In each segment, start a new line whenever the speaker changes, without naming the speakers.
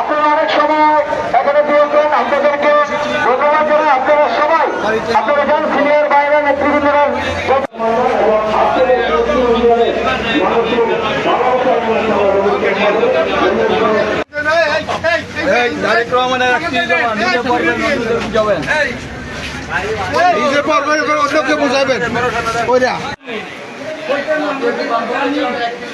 আপনারা অনেক সময় এখানে দিয়েছেন, আপনাদেরকে ধন্যবাদ জানাই। আপনারা সবাই, আপনারা যান সিনিয়র বাইরে নেতৃবৃন্দরা
নিজে
এবার অন্যকে বোঝাবেন। একটি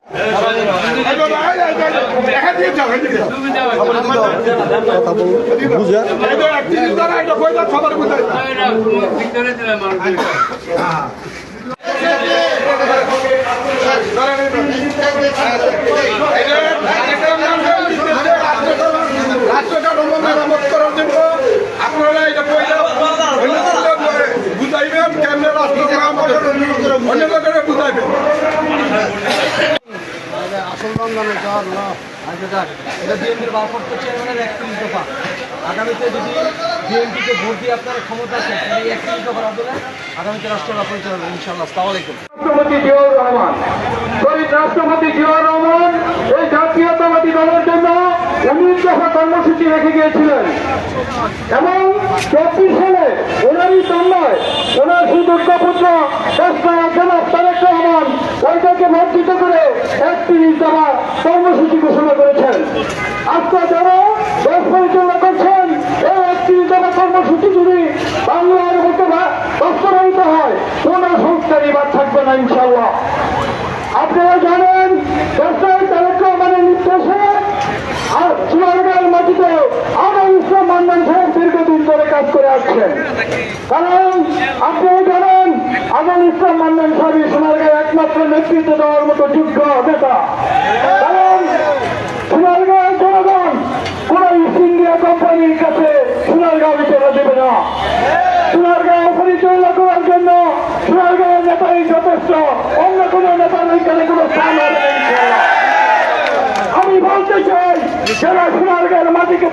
আপনারা এটা বুঝাইবেন রাষ্ট্র লোকেরা বুঝাইবেন
আচ্ছা এটা বিএনপির চেয়ারম্যানের একত্রিশ দফা। আগামীতে যদি বিএনপিকে ভোট দিয়ে আপনারা ক্ষমতা আছে এই একত্রিশ দফার আদলে আগামীতে রাষ্ট্রটা পরিচালনা ইনশাল্লাহ আসসালাম
রাষ্ট্রপতি জিয়াউর রহমান। রাষ্ট্রপতি জিয়াউর রহমান, এই জাতীয়তাবাদী দলের জন্য উনিশ দফা কর্মসূচি রেখে গিয়েছিলেন। এবং চব্বিশ সালে ওনারই তন্ময়, ওনার সুযোগ্য পুত্র জনাব তারেক রহমান ওইটাকে বর্ধিত করে একত্রিশ দফা কর্মসূচি ঘোষণা করেছেন। আজকে যারা দেশ পরিচালনা করছেন, এই একত্রিশ দফা কর্মসূচি যদি বাংলার বা- বাস্তবায়িত হয়, কোন সংস্কারই বাদ থাকবে না ইনশাল্লাহ আপনারা জানেন দেশের তারেক রহমানের নির্দেশে আর চুয়ারগাঁয়ের মাটিতে আবার ইসলাম মান্নান সাহেব দীর্ঘদিন ধরে কাজ করে আসছেন কারণ আপনারা জানেন আবার ইসলাম মান্নান সাহেব সোনারগাঁয়ে একমাত্র নেতৃত্ব দেওয়ার মতো যোগ্য নেতা। কারণ সোনারগাঁয়ের জনগণ কোন ইস্ট ইন্ডিয়া কোম্পানির কাছে সোনারগাঁও বিচেরা দেবে না। সোনারগাঁও পরিচালনা করার জন্য সোনারগাঁয়ের নেতাই যথেষ্ট। অন্য কোন নেতার ওইখানে কোনো স্থান হবে না ইনশাআল্লাহ। আমি বলতে চাই যারা সোনারগাঁয়ের মাটিকে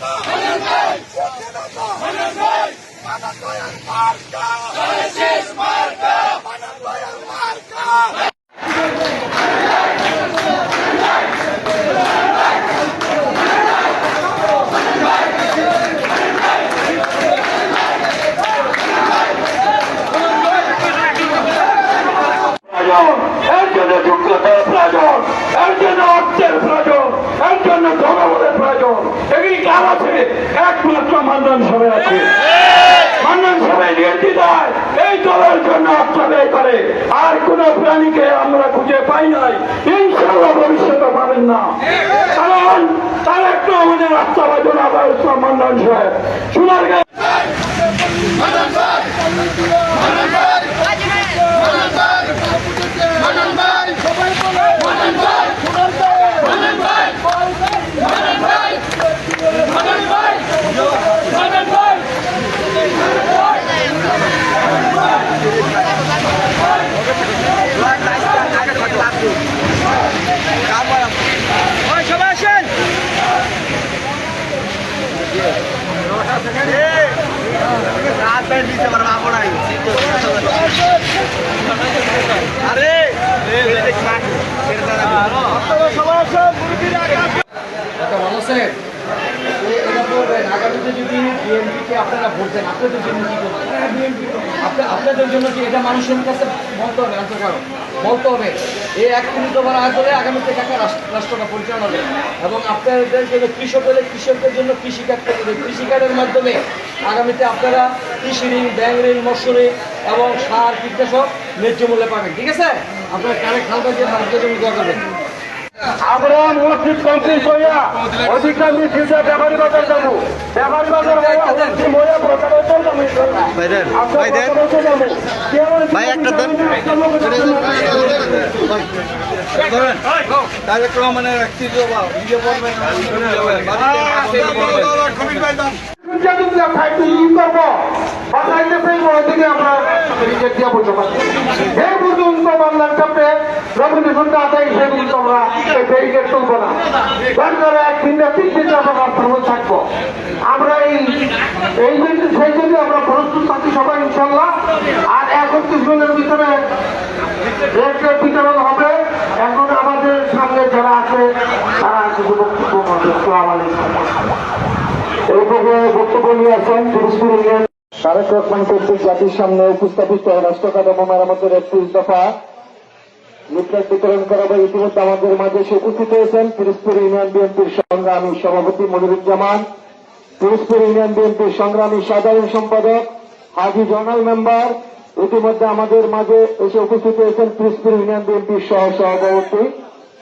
Baba. একমাত্র মান্দান সবে আছে। মান্দান সবে নির্দিদায় এই দলের জন্য অর্থ করে। আর কোন প্রাণীকে আমরা খুঁজে পাই নাই। ইনশাল্লাহ ভবিষ্যতে পাবেন না। কারণ তার একটু আমাদের রাস্তাবাদ আবার ইসলাম মান্নান সাহেব সোনার
আগামীতে ভোট দেন আপনাদের জন্য কি এটা মানুষের কাছে বলতে হবে আনতে কারও? বলতে হবে। এই এক মিনিট ওভার আসলে আগামীতে কাকে রাষ্ট্র- রাষ্ট্রটা পরিচালনা হবে। এবং আপনাদের জন্য কৃষক হলে কৃষকদের জন্য কৃষি কার্ড করে দেবে কৃষি কার্ডের মাধ্যমে আগামীতে আপনারা কৃষি ঋণ ব্যাংক ঋণ মৎস্য ঋণ এবং সার কীটনাশক ন্যায্য মূল্যে পাবেন ঠিক আছে? আপনার কারেক্ট হালকা দিয়ে
আমরা মসজিদ কমপ্লিট হইয়া অধিকার মিছিলটা ব্যাপারী বাজার যাব। ব্যাপারী বাজার মহিলা প্রচারে ভাই একটা
তারেক রহমানের একটি
রিজেক্ট দিয়া এই পর্যন্ত বাংলার কাপে রবীন্দ্র আদায় সে পর্যন্ত আমরা এই ব্যারিকেড তুলবো না। থাকব। আমরা এই এই জন্য সেই জন্য আমরা প্রস্তুত থাকি সবাই, ইনশাল্লাহ। আর একত্রিশ জনের ভিতরে রেটের বিতরণ হবে। এখন আমাদের সামনে যারা আছে, তারা কিছু বক্তব্য বক্তব্য তারেক রহমান কর্তৃক জাতির সামনে উপস্থাপিত রাষ্ট্র কাঠামো মেরামতের একত্রিশ দফা লিফলেট বিতরণ করা হয় ইতিমধ্যে আমাদের মাঝে এসে উপস্থিত হয়েছেন পিরোজপুর ইউনিয়ন বিএনপির সংগ্রামী সভাপতি মনিরুজ্জামান পিরোজপুর ইউনিয়ন বিএনপির সংগ্রামী সাধারণ সম্পাদক হাজি জোনাল মেম্বার। ইতিমধ্যে আমাদের মাঝে এসে উপস্থিত হয়েছেন পিরোজপুর ইউনিয়ন বিএনপির সহ সভাপতি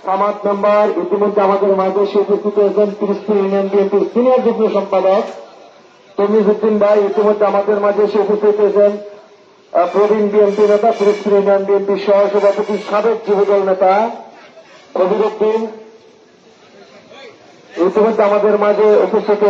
সামাদ মেম্বার। ইতিমধ্যে আমাদের মাঝে এসে উপস্থিত হয়েছেন পিরোজপুর ইউনিয়ন বিএনপির সিনিয়র যুগ্ম সম্পাদক তমিজুদ্দিন ভাই, ইতিমধ্যে আমাদের মাঝে এসে উপস্থিত হয়েছেন প্রবীণ বিএনপি নেতা পিরোজপুর ইউনিয়ন বিএনপি সহসভাপতি, সাবেক যুবদল নেতা কবির উদ্দিন ইতিমধ্যে আমাদের মাঝে উপস্থিত